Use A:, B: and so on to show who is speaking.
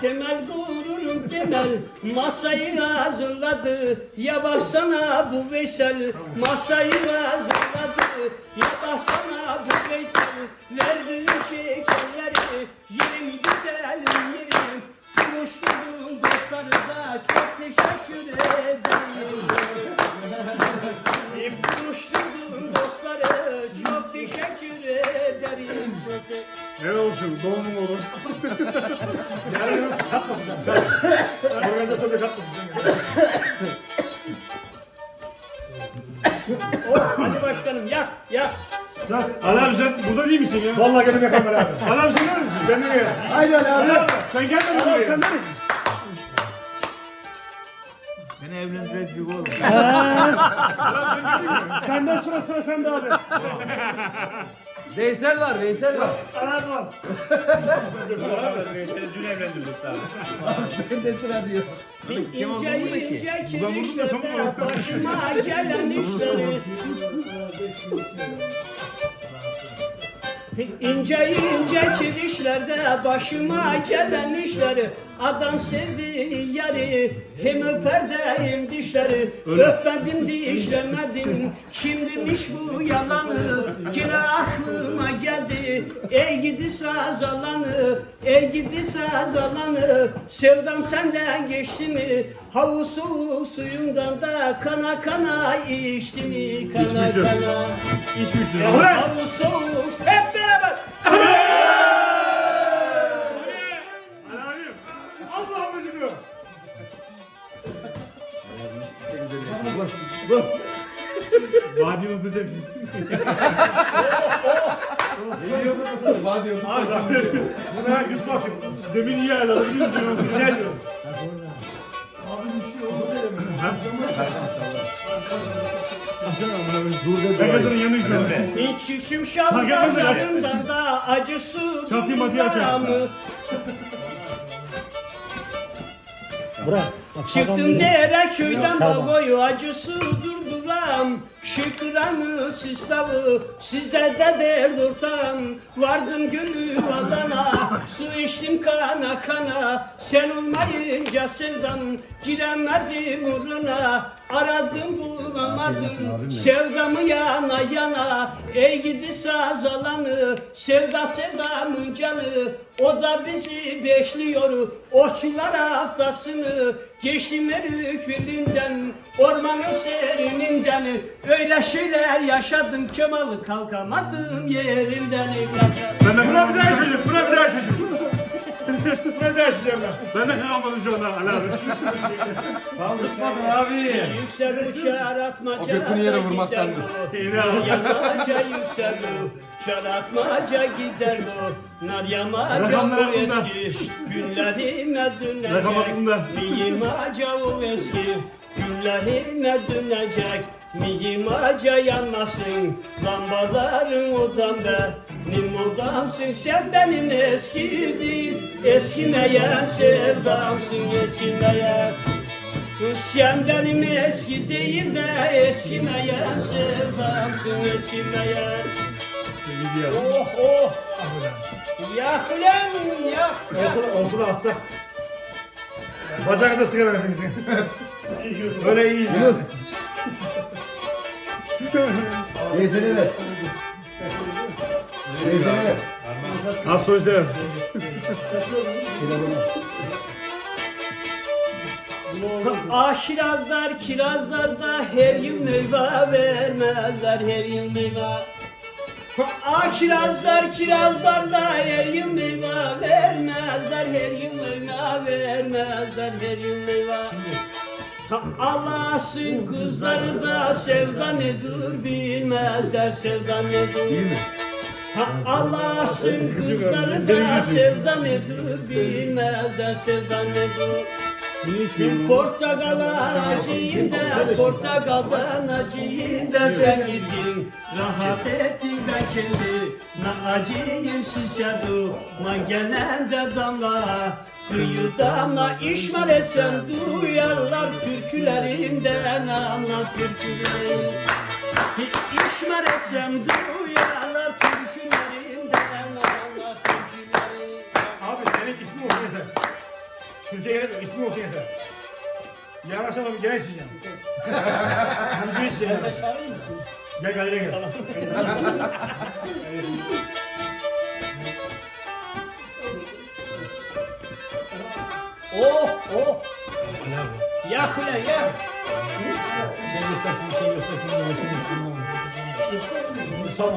A: temel gururum temel Masayı hazırladı. Ya baksana bu Veysel Masayı hazırladı. Ya baksana bu Veysel Verdiğin şekerleri Yerim güzelim yerim. Buluşturduğum dostları da Çok teşekkür ederim. Buluşturduğum dostları Çok teşekkür ederim.
B: Ne olsun doğumum
C: Organizatörde kapmasın.
A: Oh, hadi başkanım yak yak.
B: Ali abi sen burada değil misin ya?
C: Vallahi gelin.
B: Ali abi sen neredesin?
C: Ben nereye?
D: Haydi Ali abi.
B: abi sen
C: Abi
B: buraya.
C: sen neresin?
E: Beni evlendirecek oğlum.
B: Benden sonra sıra sende abi.
D: Veysel var, Veysel var.
E: Seni dün evlendirdik abi.
D: Ben de sıra diyor.
A: İnce ince kirişlerde başıma gelen işleri İnce ince kirişlerde başıma gelen işleri Adam sevdiği yeri hem öper de hem dişleri Öpmedim dişlemedim. Kim demiş bu yalanı? Yine aklıma geldi. Ey gidi saz alanı Ey gidi saz alanı. Sevdam senden geçti mi? Havuz soğuk suyundan da kana kana içti mi? Kana
B: İçmişim.
A: kana.
B: İçmişsin.
A: Havuz
B: Vadi unutacak.
C: Buna yut bakayım.
B: Demin iyi ayarladı biliyor musun?
C: Gel diyor.
B: Herkesin yanı izledi.
A: Hiç yüküm
B: Fark
A: şalda
B: etmez öyle.
A: sarından da acısı
B: Çatıyı makiye açar.
A: mı? Çıktım dere köyden baboyu acısı durduram Şükranı sistavı sizlerde dert ortam Vardım gönül Adana su içtim kana kana. Sen olmayınca sevdam giremedim uğruna Aradım bulamadım. Sevdamı yana yana. Ey gidi saz alanı sevda sevdamın canı. O da bizi bekliyor Okçular haftasını. Geçtim erük birinden Ormanın serininden. Öyle şeyler yaşadım Kemalı kalkamadım yerinden. Evladım.
B: Ben de
C: Buna bir daha daha yaşayacağım ben.
B: Ben de kalmadım şu anda Ali abi.
D: abi.
A: Yüksel uçar atmaca
D: O götünü yere vurmaktandır.
B: Yine abi.
A: Yamaca yüksel Çar atmaca gider bu Nar yamaca bu eski Günlerime dönecek. Miyimaca o eski Günlerime dönecek Miyimaca yanmasın Lambaların odamda Nim odamsın sen benim eski değil Eskimeyen sevdamsın eskimeyen sen benim eski değil de eskimeyen sevdamsın eskimeyen Oh oh Yak ulan yak yak
C: Olsun, olsun da atsak. Bacakta sigara hepimizin. Öyle iyi.
D: Yunus. Veysel'e ver. Ver.
B: Az soy sever.
A: Kirazlar da her yıl meyve vermezler her yıl meyve Ah kirazlar kirazlar da her yıl meyve vermezler her yıl meyve vermezler her yıl meyve Allah'sın kızları da sevda nedir bilmezler sevda nedir Ha, Allah'sın kızları da sevda nedir bilmezler sevda nedir bir portakal acıyım da portakaldan acıyım da. Sen gittin Rahat ettin ben kendi. Na acıyım şişadu Man genelde damla. Kıyı damla işmar etsen duyarlar Türkülerimden anlat türkülerim İşmar etsem duyarlar
C: Yanaşalım gene içeceğim. Türkiye içeceğim.
A: Ben de çağırayım mısın?
C: Gel galeriye gel.
A: Oh oh. Yak ulan yak.
C: Sağ